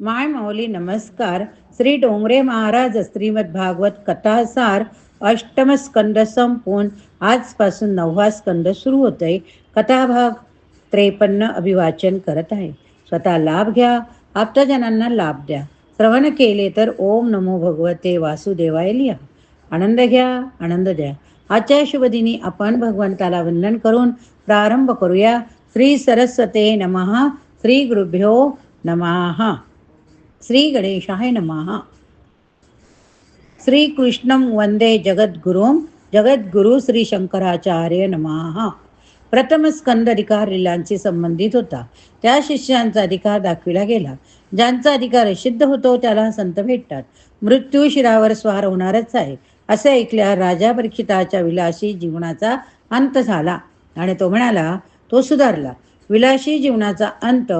माय माऊली नमस्कार. श्री डोंगरे महाराज श्रीमद भागवत कथासार अष्टम स्कंद संपून आजपासून नववा स्कंद सुरू होतोय. कथाभाग त्रेपन्न अभिवाचन करत आहे. स्वतः लाभ घ्या आप्तजनांना लाभ द्या. श्रवण केले तर ओम नमो भगवते वासुदेवाय लिहा. आनंद घ्या आनंद द्या. आजच्या शुभदिनी आपण भगवंताला वंदन करून प्रारंभ करूया. श्री सरस्वते नमः. श्री गुरुभ्यो नमः. श्री गणेशाय नमः. श्री कृष्णं वंदे जगद्गुरुं जगद्गुरु श्री शंकराचार्य नमः. प्रथम स्कंद अधिकार लिलांशी संबंधित होता. त्या शिष्यांचा अधिकार दाखविला गेला. ज्यांचा अधिकार सिद्ध होतो त्याला संत भेटतात. मृत्यू शिरावर स्वार होणारच आहे असे ऐकल्या राजा परीक्षिताच्या विलासी जीवनाचा अंत झाला. आणि तो म्हणाला तो सुधारला. विलासी जीवनाचा अंत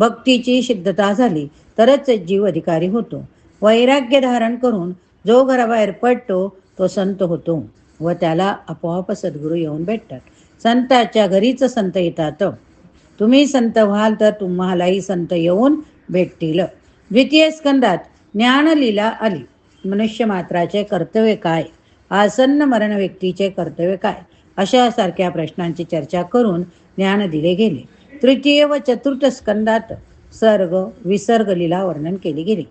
भक्तीची सिद्धता झाली तरच जीव अधिकारी होतो. वैराग्य धारण करून जो घराबाहेर पडतो तो संत होतो व त्याला आपोआप सद्गुरू येऊन भेटतात. संताच्या घरीच संत येतात. तुम्ही संत व्हाल तर तुम्हालाही संत येऊन भेटतील. द्वितीय स्कंदात ज्ञानलीला आली. मनुष्य मात्राचे कर्तव्य काय? आसन्न मरण व्यक्तीचे कर्तव्य काय? अशा सारख्या प्रश्नांची चर्चा करून ज्ञान दिले गेले. तृतीय व चतुर्थ स्कंदात सर्ग विसर्ग लीला वर्णन केले गेले.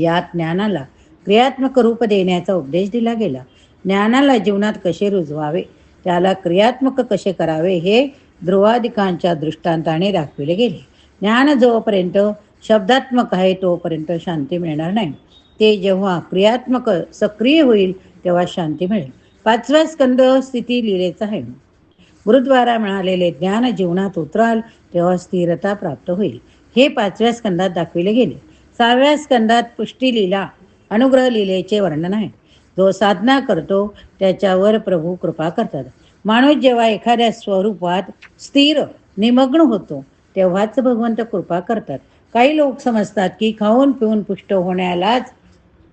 यात ज्ञानाला क्रियात्मक रूप देण्याचा उपदेश दिला गेला. ज्ञानाला जीवनात कसे रुजवावे त्याला क्रियात्मक कसे करावे हे ध्रुवादिकांच्या दृष्टांताने दाखविले गेले. ज्ञान जोपर्यंत शब्दात्मक आहे तोपर्यंत शांती मिळणार नाही. ते जेव्हा क्रियात्मक सक्रिय होईल तेव्हा शांती मिळेल. पाचवा स्कंद स्थिती लिहिलेचा आहे. गुरुद्वारा मिळालेले ज्ञान जीवनात उतराल तेव्हा स्थिरता प्राप्त होईल. हे पाचव्या स्कंदात दाखविले गेले. सहाव्या स्कंदात पुष्टी लिला अनुग्रह लिलेचे वर्णन आहे. जो साधना करतो त्याच्यावर प्रभू कृपा करतात. माणूस जेव्हा एखाद्या स्वरूपात स्थिर निमग्न होतो तेव्हाच भगवंत कृपा करतात. काही लोक समजतात की खाऊन पिऊन पुष्ट होण्यालाच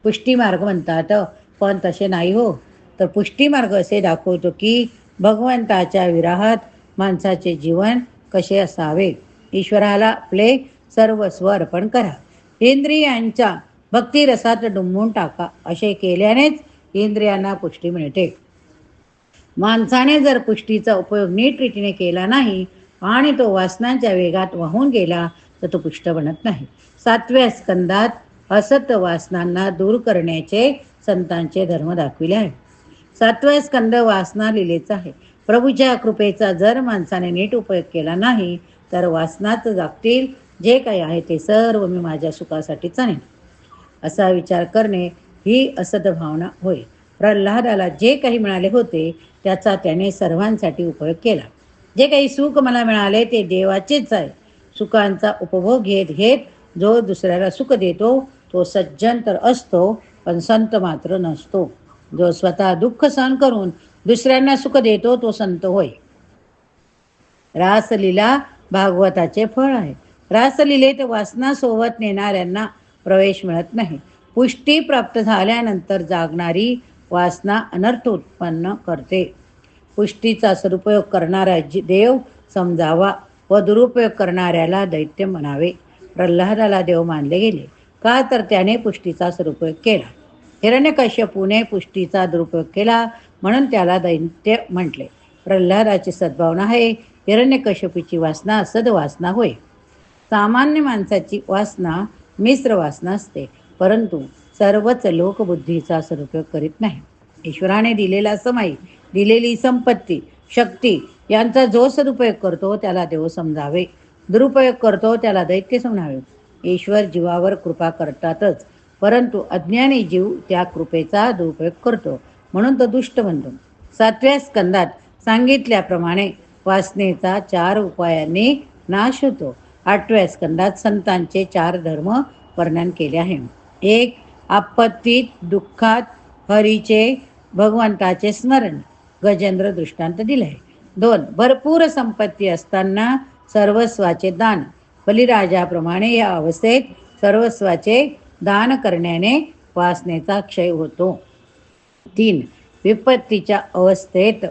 पुष्टी मार्ग म्हणतात पण तसे नाही हो. तर पुष्टी मार्ग असे दाखवतो की भगवंताच्या विराहात माणसाचे जीवन कसे असावे? ईश्वराला आपले सर्वस्व अर्पण करा. इंद्रियांच्या भक्तिरसात डुंबून टाका. असे केल्यानेच इंद्रियांना पुष्टी मिळते. माणसाने जर पुष्टीचा उपयोग नीट रीतीने केला नाही आणि तो वासनांच्या वेगात वाहून गेला तर तो पुष्ट बनत नाही. सातव्या स्कंदात असत वासनांना दूर करण्याचे संतांचे धर्म दाखविले आहे. सातव्या स्कंद वासना लिहिलेच आहे. प्रभूच्या कृपेचा जर माणसाने नीट उपयोग केला नाही तर वासनाच जागतील. जे काही आहे ते सर्व मी माझ्या सुखासाठी आणेन असा विचार करणे ही असद भावना होय. प्रल्हादाला जे काही मिळाले होते त्याचा त्याने सर्वांसाठी उपयोग केला. जे काही सुख मला मिळाले ते देवाचेच आहे. सुखांचा उपभोग घेत घेत जो दुसऱ्याला सुख देतो तो सज्जन तर असतो पण संत मात्र नसतो. जो स्वतः दुःख सहन करून दुसऱ्यांना सुख देतो तो संत होय. रासलीला भागवताचे फळ आहे. रासलीलेत वासनासोबत नेणाऱ्यांना प्रवेश मिळत नाही. पुष्टी प्राप्त झाल्यानंतर जागणारी वासना अनर्थ उत्पन्न करते. पुष्टीचा सदुपयोग करणारा देव समजावा व दुरुपयोग करणाऱ्याला दैत्य म्हणावे. प्रल्हादाला देव मानले गेले. का तर त्याने पुष्टीचा सदुपयोग केला. हिरण्यकश्यपूने पुष्टीचा दुरुपयोग केला म्हणून त्याला दैत्य म्हटले. प्रल्हादाची सद्भावना आहे. हिरण्यकश्यपूची वासना सदवासना होय. सामान्य माणसाची वासना मिश्र वासना असते. परंतु सर्वच लोकबुद्धीचा सदुपयोग करीत नाही. ईश्वराने दिलेला समय दिलेली संपत्ती शक्ती यांचा जो सदुपयोग करतो त्याला देव समजावे. दुरुपयोग करतो त्याला दैत्य समजावे. ईश्वर जीवावर कृपा करतातच. परंतु अज्ञानी जीव त्या कृपेचा दुरुपयोग करतो. म्हणून तो दुष्ट बनतो. सातव्या स्कंदात सांगितल्याप्रमाणे वासनेचा चार उपायांनी नाश होतो. आठव्या स्कंदात संतांचे चार धर्म वर्णन केले आहे. एक आपत्तीत दुःखात हरीचे भगवंताचे स्मरण. गजेंद्र दृष्टांत दिले आहे. दोन भरपूर संपत्ती असताना सर्वस्वाचे दान. बलिराजाप्रमाणे या अवस्थेत सर्वस्वाचे दान करण्याने वासनेचा क्षय होतो. तीन विपत्तीच्या अवस्थेत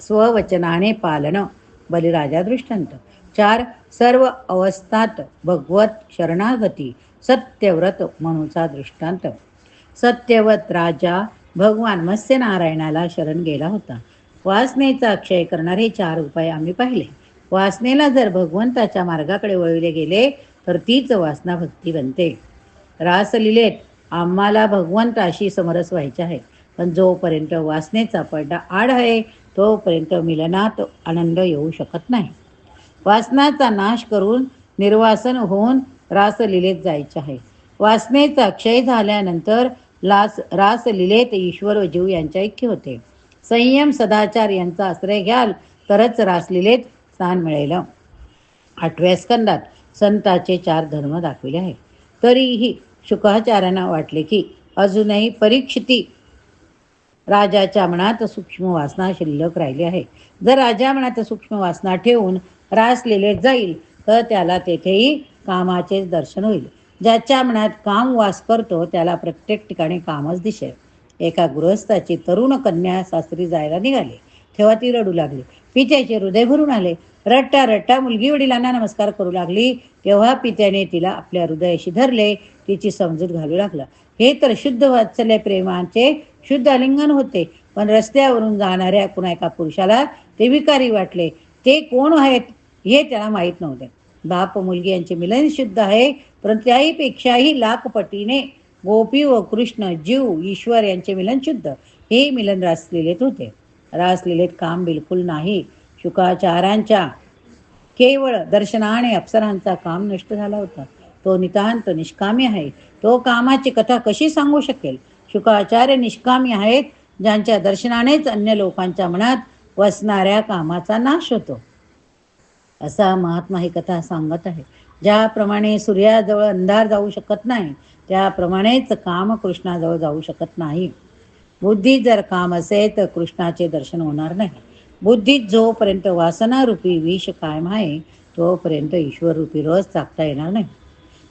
स्ववचनाने पालन बलिराजा दृष्टांत. चार सर्व अवस्थात भगवत शरणागती सत्यव्रत म्हणूचा दृष्टांत. सत्यव्रत राजा भगवान मत्स्यनारायणाला शरण गेला होता. वासनेचा क्षय करणारे चार उपाय आम्ही पाहिले. वासनेला जर भगवंताच्या मार्गाकडे वळविले गेले तर तीच वासना भक्ती बनते. रासलीलेत आम्हाला भगवंताशी समरस व्हायचे आहे. पण जोपर्यंत वासनेचा पडदा आड आहे तोपर्यंत मिलनात आनंद येऊ शकत नाही. वासनाचा नाश करून निर्वासन होऊन रासलीलेत जायचे आहे. वासनेचा क्षय झाल्यानंतर लास रासलीलेत ईश्वर व जीव यांच्या ऐक्य होते. संयम सदाचार यांचा आश्रय घ्याल तरच रासलीलेत स्थान मिळेल. आठव्या स्कंदात संताचे चार धर्म दाखविले आहेत. तरीही शुकाचार्यांना वाटले की अजूनही परीक्षिती राजाच्या मनात सूक्ष्म वासना शिल्लक राहिली आहे. जर राजा मनात सूक्ष्म वासना ठेवून रासलेले जाईल तर त्याला तेथेही कामाचेच दर्शन होईल. ज्याच्या मनात काम वास करतो त्याला प्रत्येक ठिकाणी कामच दिसेल. एका गृहस्थाची तरुण कन्या सासरी जायला निघाली. तेव्हा ती रडू लागली. पित्याचे हृदय भरून आले. रट्टा रट्टा मुलगी वडिलांना नमस्कार करू लागली. तेव्हा पित्याने तिला आपल्या हृदयाशी धरले. तिची समजूत घालू लागला. हे तर शुद्ध वात्सल्य प्रेमाचे शुद्ध आलिंगन होते. पण रस्त्यावरून जाणाऱ्या कुणा एका पुरुषाला ते विकारी वाटले. ते कोण आहेत हे त्याला माहीत नव्हते. बाप मुलगी यांचे मिलन शुद्ध आहे परंतु त्याहीपेक्षाही लाखपटीने गोपी व कृष्ण जीव ईश्वर यांचे मिलन शुद्ध. हे मिलन रासलीलेत होते. रासलीलेत काम बिलकुल नाही. शुकाचारांच्या केवळ दर्शनाने अप्सरांचा काम नष्ट झाला होता. तो नितांत निष्कामी आहे. तो कामाची कथा कशी सांगू शकेल? शुकाचार्य निष्कामी आहेत ज्यांच्या दर्शनानेच अन्य लोकांच्या मनात वसणाऱ्या कामाचा नाश होतो. असा महात्मा ही कथा सांगत आहे. ज्याप्रमाणे सूर्याजवळ अंधार जाऊ शकत नाही त्याप्रमाणेच काम कृष्णाजवळ जाऊ शकत नाही. बुद्धी जर काम असेल तर कृष्णाचे दर्शन होणार नाही. बुद्धीत जोपर्यंत वासनारूपी विष कायम आहे तोपर्यंत ईश्वररूपी रस चाकता येणार नाही.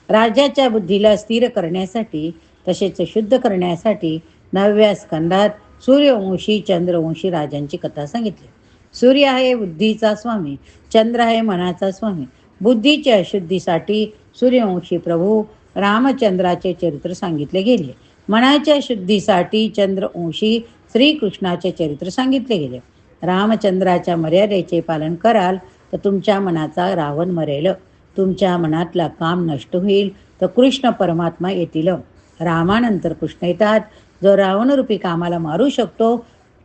राजाच्या बुद्धीला स्थिर करण्यासाठी तसेच शुद्ध करण्यासाठी नवव्या स्कंदात सूर्यवंशी चंद्रवंशी राजांची कथा सांगितली. सूर्य आहे बुद्धीचा स्वामी चंद्र आहे मनाचा स्वामी. बुद्धीच्या शुद्धीसाठी सूर्यवंशी प्रभू रामचंद्राचे चरित्र सांगितले गेले. मनाच्या शुद्धीसाठी चंद्रवंशी श्रीकृष्णाचे चरित्र सांगितले गेले. रामचंद्राच्या मर्यादेचे पालन कराल तर तुमच्या मनाचा रावण मरेल. तुमच्या मनातला काम नष्ट होईल तर कृष्ण परमात्मा येतील. रामानंतर कृष्ण येतात. जो रावणरूपी कामाला मारू शकतो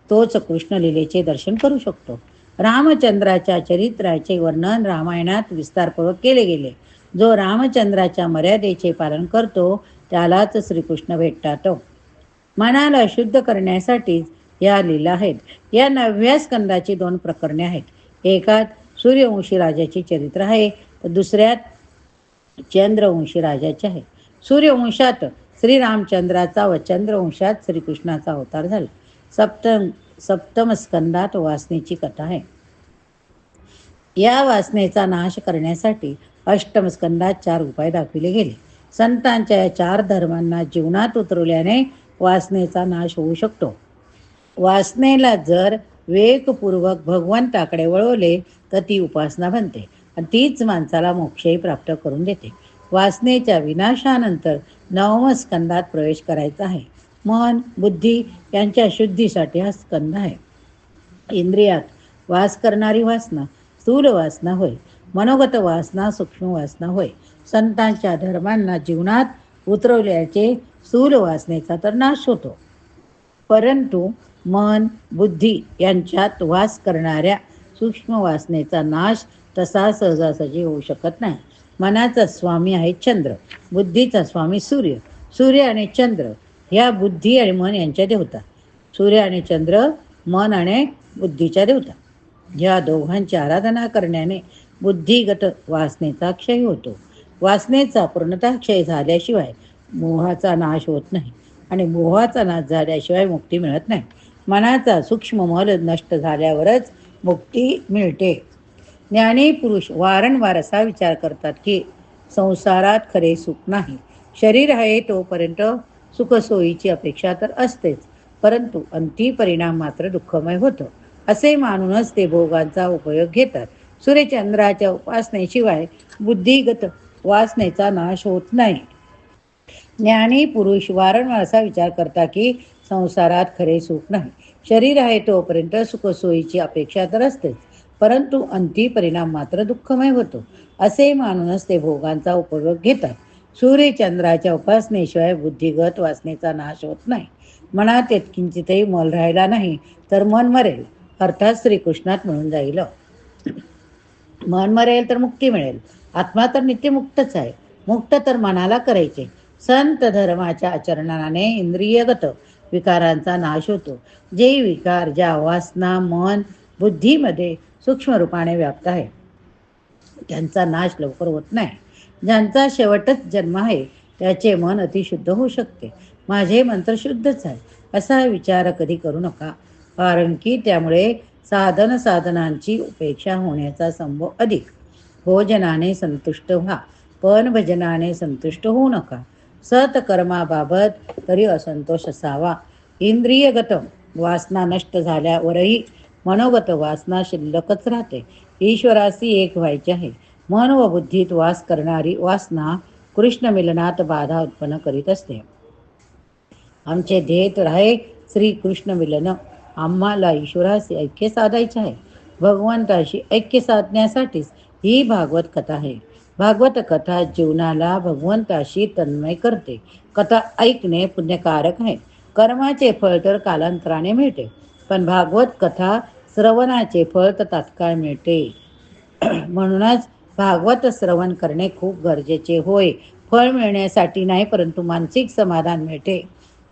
तोच कृष्ण लीलेचे दर्शन करू शकतो. रामचंद्राच्या चरित्राचे वर्णन रामायणात विस्तारपूर्वक केले गेले. जो रामचंद्राच्या मर्यादेचे पालन करतो त्यालाच श्रीकृष्ण भेटतात. मनाला शुद्ध करण्यासाठीच या लीला आहेत. या नवव्या स्कंदाची दोन प्रकरणे आहेत. एकात सूर्यवंशी राजाचे चरित्र आहे तर दुसऱ्यात चंद्रवंशी राजाचे आहे. सूर्यवंशात श्रीरामचंद्राचा व चंद्रवंशात श्रीकृष्णाचा अवतार झाला. सप्तम सप्तम स्कंदात वासनेची कथा आहे. या वासनेचा नाश करण्यासाठी अष्टम स्कंदात चार उपाय दाखविले गेले. संतांच्या या चार धर्मांना जीवनात उतरवल्याने वासनेचा नाश होऊ शकतो. वासनेला जर वेगपूर्वक भगवंताकडे वळवले तर ती उपासना बनते आणि तीच माणसाला मोक्षही प्राप्त करून देते. वासनेच्या विनाशानंतर नवम स्कंदात प्रवेश करायचा आहे. मन बुद्धी यांच्या शुद्धीसाठी हा स्कंद आहे. इंद्रियात वास करणारी वासना स्थूल वासना होय. मनोगत वासना सूक्ष्म वासना होय. संतांच्या धर्मांना जीवनात उतरवल्याचे स्थूल वासनेचा तर नाश होतो. परंतु मन बुद्धी यांच्यात वास करणाऱ्या सूक्ष्म वासनेचा नाश तसा सहजासहजी होऊ शकत नाही. मनाचा स्वामी आहे चंद्र बुद्धीचा स्वामी सूर्य. सूर्य आणि चंद्र ह्या बुद्धी आणि मन यांच्या देवता. सूर्य आणि चंद्र मन आणि बुद्धीच्या देवता. ह्या दोघांची आराधना करण्याने बुद्धिगत वासनेचा क्षय होतो. वासनेचा पूर्णतः क्षय झाल्याशिवाय मोहाचा नाश होत नाही आणि मोहाचा नाश झाल्याशिवाय मुक्ती मिळत नाही. मनाचा सूक्ष्म मल नष्ट झाल्यावरच मुक्ती मिळते. ज्ञानी पुरुष वारंवार असा विचार करतात की संसारात खरे सुख नाही. शरीर आहे तोपर्यंत सुखसोयीची अपेक्षा तर असतेच परंतु अंती परिणाम मात्र दुःखमय होतो. असे मानूनच ते भोगांचा उपयोग घेतात. सूर्यचंद्राच्या उपासनेशिवाय बुद्धिगत वासनेचा नाश होत नाही. ज्ञानी पुरुष वारंवार असा विचार करता की संसारात खरे सुख नाही. शरीर आहे तोपर्यंत सुखसोयीची अपेक्षा तर असतेच परंतु अंती परिणाम मात्र दुःखमय होतो. असे मानूनच ते भोगांचा उपयोग घेतात. सूर्यचंद्राच्या उपासनेशिवाय बुद्धिगत वासनेचा नाश होत नाही. मनात किंचितही मल राहिला नाही तर मन मरेल. अर्थात श्रीकृष्णात मिळून जाईल. मन मरेल तर मुक्ती मिळेल. आत्मा तर नित्यमुक्तच आहे. मुक्त तर मनाला करायचे. संत धर्माच्या आचरणाने इंद्रियगत विकारांचा नाश होतो. जे विकार ज्या वासना मन बुद्धीमध्ये सूक्ष्म रूपाने व्याप्त आहे त्यांचा नाश लवकर होत नाही. ज्यांचा शेवटच जन्म आहे त्याचे मन अतिशुद्ध होऊ शकते. माझे मंत्र शुद्धच आहे. असा विचार कधी करू नका कारण की त्यामुळे साधन साधनांची उपेक्षा होण्याचा संभव अधिक. भोजनाने संतुष्ट व्हा पण भजनाने संतुष्ट होऊ नका. सतकर्माबाबत तरी असंतोष असावा. इंद्रियगत वासना नष्ट झाल्यावरही मनोगत वासना शिल्लकच राहते. ईश्वराशी एक व्हायचे आहे. मन व बुद्धीत वास करणारी वासना कृष्ण मिलनात बाधा उत्पन्न करीत असते. आमचे ध्येय तर आहे श्रीकृष्ण मिलन. आम्हाला ईश्वराशी ऐक्य साधायचे आहे. भगवंताशी ऐक्य साधण्यासाठीच ही भागवत कथा आहे. भागवत कथा जीवनाला भगवंताशी तन्मय करते. कथा ऐकणे पुण्यकारक आहे. कर्माचे फळ तर कालांतराने मिळते पण भागवत कथा श्रवणाचे फळ तर तात्काळ मिळते. म्हणूनच भागवत श्रवण करणे खूप गरजेचे होय. फळ मिळण्यासाठी नाही परंतु मानसिक समाधान मिळते.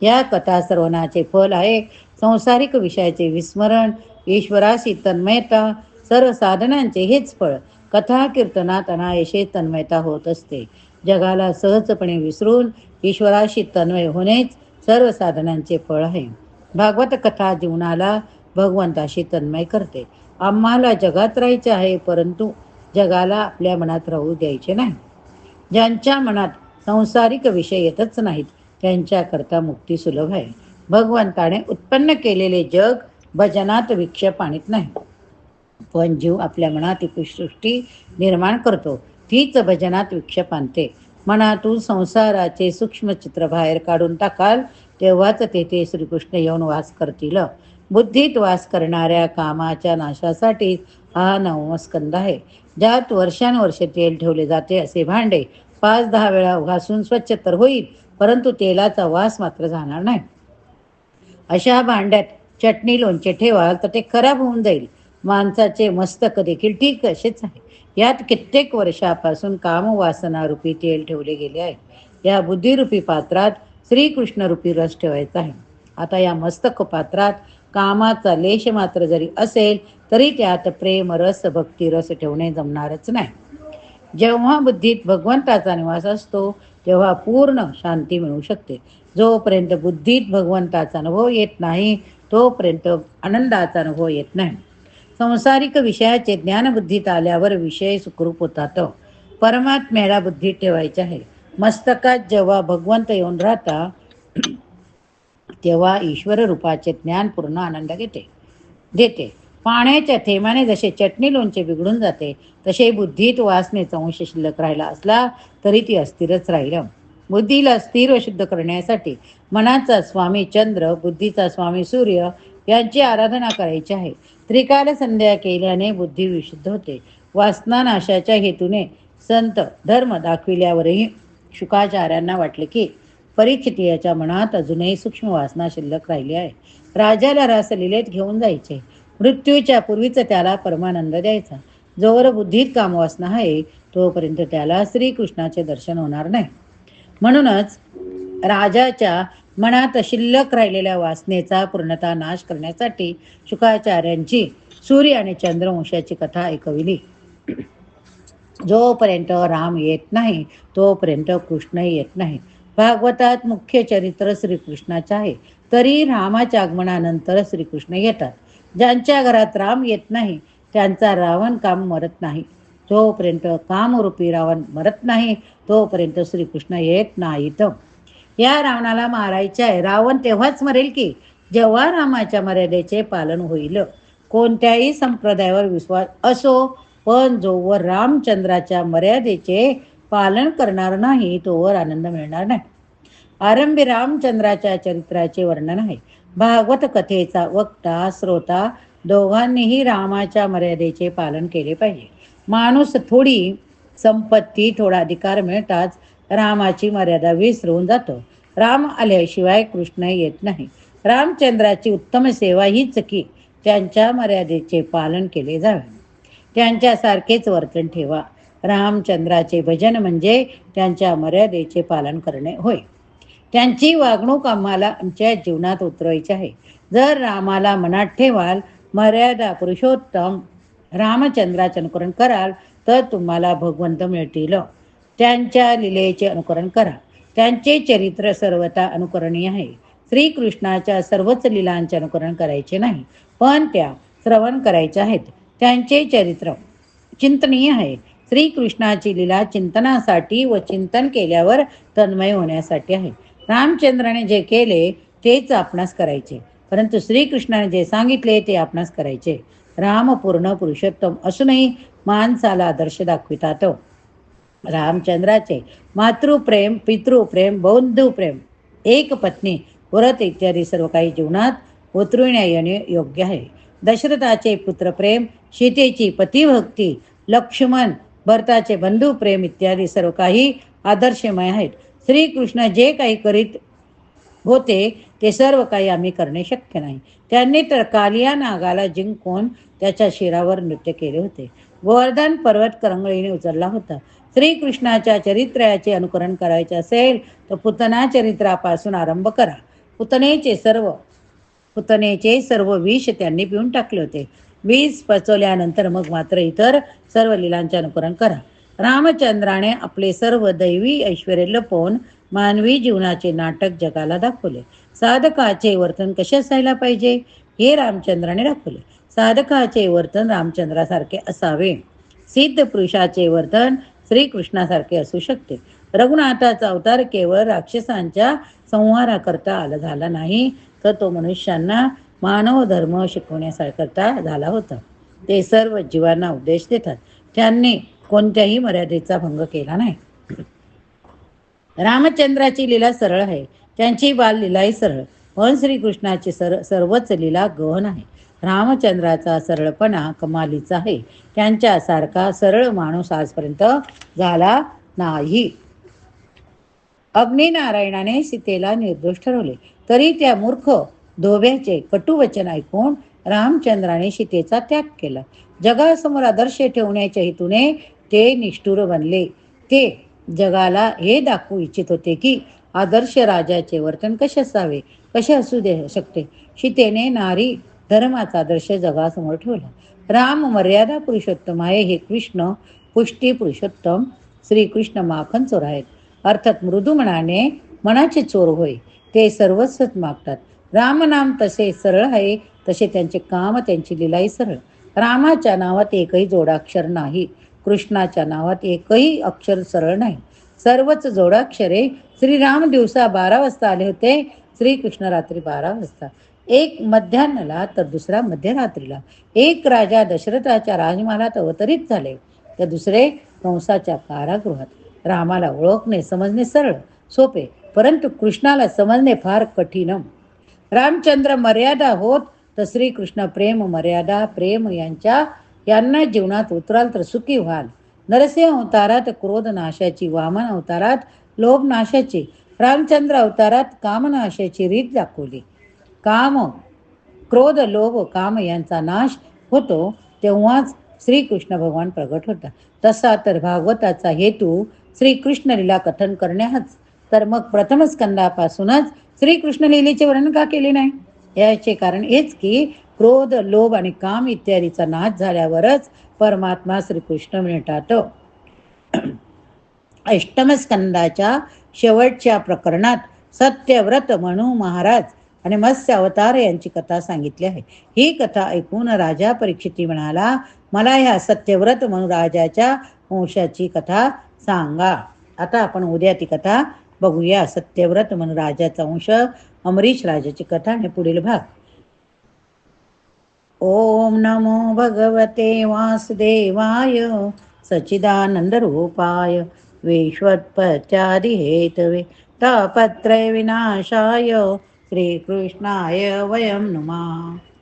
या कथा श्रवणाचे फल आहे. संसारिक विषयाचे विस्मरण ईश्वराशी तन्मयता सर्व साधनांचे हेच फळ. कथा कीर्तनात अनायशे तन्मयता होत असते. जगाला सहजपणे विसरून ईश्वराशी तन्मय होणेच सर्व साधनांचे फळ आहे. भागवत कथा जीवनाला भगवंताशी तन्मय करते. आम्हाला जगात राहायचे आहे परंतु जगाला आपल्या मनात राहू द्यायचे नाही. ज्यांच्या मनात संसारिक विषय येतच नाहीत त्यांच्याकरता मुक्ती सुलभ आहे. भगवंताने उत्पन्न केलेले जग भजनात विक्षेप आणत नाही. पण जीव आपल्या मनात सृष्टी निर्माण करतो. तीच भजनात विक्षेप आणते. मनातून संसाराचे सूक्ष्म चित्र बाहेर काढून टाकाल तेव्हाच तेथे श्रीकृष्ण येऊन वास करतील. बुद्धीत वास करणाऱ्या कामाच्या नाशासाठी हा नवमस्कंद आहे. ज्यात वर्षानुवर्ष तेल ठेवले जाते असे भांडे पाच दहा वेळा घासून स्वच्छ तर होईल परंतु तेलाचा वास मात्र जाणार नाही. अशा भांड्यात चटणी लोणचे ठेवाल तर ते खराब होऊन जाईल. माणसाचे मस्तक देखील ठीक असेच आहे. यात कित्येक वर्षापासून कामवासना तेल ठेवले गेले आहे. या बुद्धिरूपी पात्रात श्रीकृष्ण रूपी रस ठेवायचा आहे. आता या मस्तक पात्रात कामाचा लेश मात्र जरी असेल तरी त्यात प्रेम रस भक्ती रस ठेवणे जमणारच नाही. जेव्हा बुद्धीत भगवंताचा निवास असतो तेव्हा पूर्ण शांती मिळू शकते. जोपर्यंत बुद्धीत भगवंताचा अनुभव येत नाही तोपर्यंत आनंदाचा अनुभव येत नाही. संसारिक विषयाचे ज्ञानबुद्धीत आल्यावर विषय सुखरूप होतात. परमात्म्याला बुद्धीत ठेवायचे आहे. मस्तकात जेव्हा भगवंत येऊन राहता तेव्हा ईश्वर रूपाचे ज्ञान पूर्ण आनंद घेते. देते. पाण्याच्या थेमाने जसे चटणी लोणचे बिघडून जाते तसे बुद्धीत वासनेचा अंश शिल्लक राहिला असला तरी ती अस्थिरच राहिलं. बुद्धीला स्थिर व शुद्ध करण्यासाठी मनाचा स्वामी चंद्र बुद्धीचा स्वामी सूर्य यांची आराधना करायची आहे. त्रिकाल संध्या केल्याने बुद्धी विशुद्ध होते. वासनानाशाच्या हेतूने संत धर्म दाखविल्यावरही शुकाचार्यांना वाटले की परीक्षित याच्या मनात अजूनही सूक्ष्म वासना शिल्लक राहिली आहे. राजाला रासलीलेत घेऊन जायचे. मृत्यूच्या पूर्वीच त्याला परमानंद द्यायचा. जोवर बुद्धीत कामवासना आहे तोपर्यंत त्याला श्रीकृष्णाचे दर्शन होणार नाही. म्हणूनच राजाच्या मनात शिल्लक राहिलेल्या वासनेचा पूर्णता नाश करण्यासाठी शुकाचार्यांची सूर्य आणि चंद्रवंशाची कथा ऐकविली. जोपर्यंत राम येत नाही तोपर्यंत कृष्ण येत नाही. भागवतात मुख्य चरित्र श्रीकृष्णाचे आहे. तरी रामाच्या आगमनानंतर श्रीकृष्ण येतात. ज्यांच्या घरात राम येत नाही त्यांचा रावण काम मरत नाही. जोपर्यंत कामरूपी रावण मरत नाही तोपर्यंत श्रीकृष्ण येत नाहीत. या रावणाला मारायचे आहे. रावण तेव्हाच मरेल की जेव्हा रामाच्या मर्यादेचे पालन होईल. कोणत्याही संप्रदायावर विश्वास असो पण जोवर रामचंद्राच्या मर्यादेचे पालन करणार नाही तोवर आनंद मिळणार नाही. आरंभी रामचंद्राच्या चरित्राचे वर्णन आहे. भागवत कथेचा वक्ता श्रोता दोघांनीही रामाच्या मर्यादेचे पालन केले पाहिजे. माणूस थोडी संपत्ती थोडा अधिकार मिळताच रामाची मर्यादा विसरून जातो. राम आल्याशिवाय कृष्ण येत नाही. रामचंद्राची उत्तम सेवा हीच की त्यांच्या मर्यादेचे पालन केले जावे. त्यांच्यासारखेच वर्तन ठेवा. रामचंद्राचे भजन म्हणजे त्यांच्या मर्यादेचे पालन करणे होय. त्यांची वागणूक आम्हाला आमच्या जीवनात उतरवायची आहे. जर रामाला मनात ठेवाल मर्यादा पुरुषोत्तम रामचंद्राचे अनुकरण कराल तर तुम्हाला भगवंत मिळतील. त्यांच्या लिलेचे अनुकरण करा. त्यांचे चरित्र सर्वता अनुकरणीय आहे. श्रीकृष्णाच्या सर्वच लिलांचे अनुकरण करायचे नाही पण त्या श्रवण करायच्या आहेत. त्यांचे चरित्र चिंतनीय आहे. श्रीकृष्णाची लीला चिंतनासाठी व चिंतन केल्यावर तन्मय होण्यासाठी आहे. रामचंद्राने जे केले तेच आपणास करायचे. परंतु श्रीकृष्णाने जे सांगितले ते आपणास करायचे. राम पूर्ण पुरुषोत्तम असूनही माणसाला आदर्श दाखवितात. रामचंद्राचे मातृप्रेम पितृप्रेम बौद्धप्रेम एक पत्नी व्रत इत्यादी सर्व काही जीवनात उतरविण्या येणे योग्य आहे. दशरथाचे पुत्रप्रेम सीतेची पतिभक्ती लक्ष्मण भरताचे बंधुप्रेम इत्यादी सर्व काही आदर्शमय आहेत. श्रीकृष्ण जे काही करीत होते ते सर्व काही आम्ही करणे शक्य नाही. त्यांनी तर कालिया नागाला जिंकून त्याच्या शिरावर नृत्य केले होते. गोवर्धन पर्वत करंगळीने उचलला होता. श्रीकृष्णाच्या चरित्राचे अनुकरण करायचे असेल तर पुतना चरित्रापासून आरंभ करा. पुतनेचे सर्व पुतनेचे सर्व विष त्यांनी पिऊन टाकले होते. वीज पचवल्यानंतर मग मात्र इतर सर्व लिलांचे अनुकरण करा. रामचंद्राने आपले सर्व दैवी ऐश्वर लपवून मानवी जीवनाचे नाटक जगाला दाखवले. साधकाचे वर्तन कसे असायला पाहिजे? हे रामचंद्राने दाखवले. साधकाचे वर्तन रामचंद्रासारखे असावे. सिद्ध पुरुषाचे वर्तन श्रीकृष्णासारखे असू शकते. रघुनाथाचा अवतार केवळ राक्षसांच्या संहाराकरता आला झाला नाही तर तो मनुष्यांना मानव धर्म शिकवण्याकरता झाला होता. ते सर्व जीवांना उपदेश देतात. त्यांनी कोणत्याही मर्यादेचा भंग केला नाही. रामचंद्राची लीला सरळ आहे. त्यांची बाल लीलाही सरळ. पण श्रीकृष्णाची सर सर्वच लीला गहन आहे. रामचंद्राचा सरळपणा कमालीचा आहे. त्यांच्यासारखा सरळ माणूस आजपर्यंत झाला नाही. अग्निनारायणाने सीतेला निर्दोष ठरवले. तरी त्या मूर्ख धोब्याचे कटुवचन ऐकून रामचंद्राने सीतेचा त्याग केला. जगासमोर आदर्श ठेवण्याच्या हेतूने ते निष्ठुर बनले. ते जगाला हे दाखवू इच्छित होते की आदर्श राजाचे वर्तन कसे असावे? कसे असू दे शकते? सीतेने नारी धर्माचा आदर्श जगासमोर ठेवला. राम मर्यादा पुरुषोत्तम आहे हे कृष्ण पुष्टी पुरुषोत्तम श्रीकृष्ण माखन चोर आहेत. अर्थात मृदू मनाने मनाचे चोर होय ते सर्वस्वच मागतात. रामनाम तसे सरळ आहे तसे त्यांचे काम त्यांची लिलाई सरळ. रामाच्या नावात एकही जोडाक्षर नाही कृष्णाच्या नावात एकही अक्षर सरळ नाही. सर्वच जोडाक्षरे श्रीराम दिवसा बारा वाजता आले होते श्रीकृष्ण रात्री बारा वाजता. एक मध्यान्हला तर दुसरा मध्यरात्रीला. एक राजा दशरथाच्या राजमहालात अवतरित झाले. तर दुसरे कंसाच्या कारागृहात. रामाला ओळखणे समजणे सरळ सोपे परंतु कृष्णाला समजणे फार कठीण रामचंद्र मर्यादा होत तर श्रीकृष्ण प्रेम मर्यादा प्रेम यांच्या यांना जीवनात उतराल तर सुखी व्हाल. नरसिंह अवतारात क्रोध नाशाची वामन अवतारात लोभ नाशाची रामचंद्र अवतारात कामनाशाची रीत दाखवली. काम क्रोध लोभ काम यांचा नाश होतो तेव्हाच श्रीकृष्ण भगवान प्रगट होता तसा तर भागवताचा हेतू श्रीकृष्ण लीला कथन करण्याच तर मग प्रथम स्कंदापासूनच श्रीकृष्ण लिलेचे वर्णन का केले नाही? याचे कारण हेच की क्रोध लोभ आणि काम इत्यादीचा नाश झाल्यावरच परमात्मा श्रीकृष्ण मिळतात अष्टमस्कंदाच्या शेवटच्या प्रकरणात सत्यव्रत म्हणू महाराज. आणि मत्स्य अवतार यांची कथा सांगितली आहे. ही कथा ऐकून राजा परीक्षिती म्हणाला मला ह्या सत्यव्रत म्हणून राजाच्या वंशाची कथा सांगा. आता आपण उद्या ती कथा बघूया. सत्यव्रत म्हणून राजाचा वंश अमरीश राजाची कथा आणि पुढील भाग. ओम नमो भगवते वासुदेवाय सच्चिदानन्दरूपाय विश्वत्प्रचारिहेतवे तापत्रयविनाशाय श्रीकृष्णाय वयं नुमः।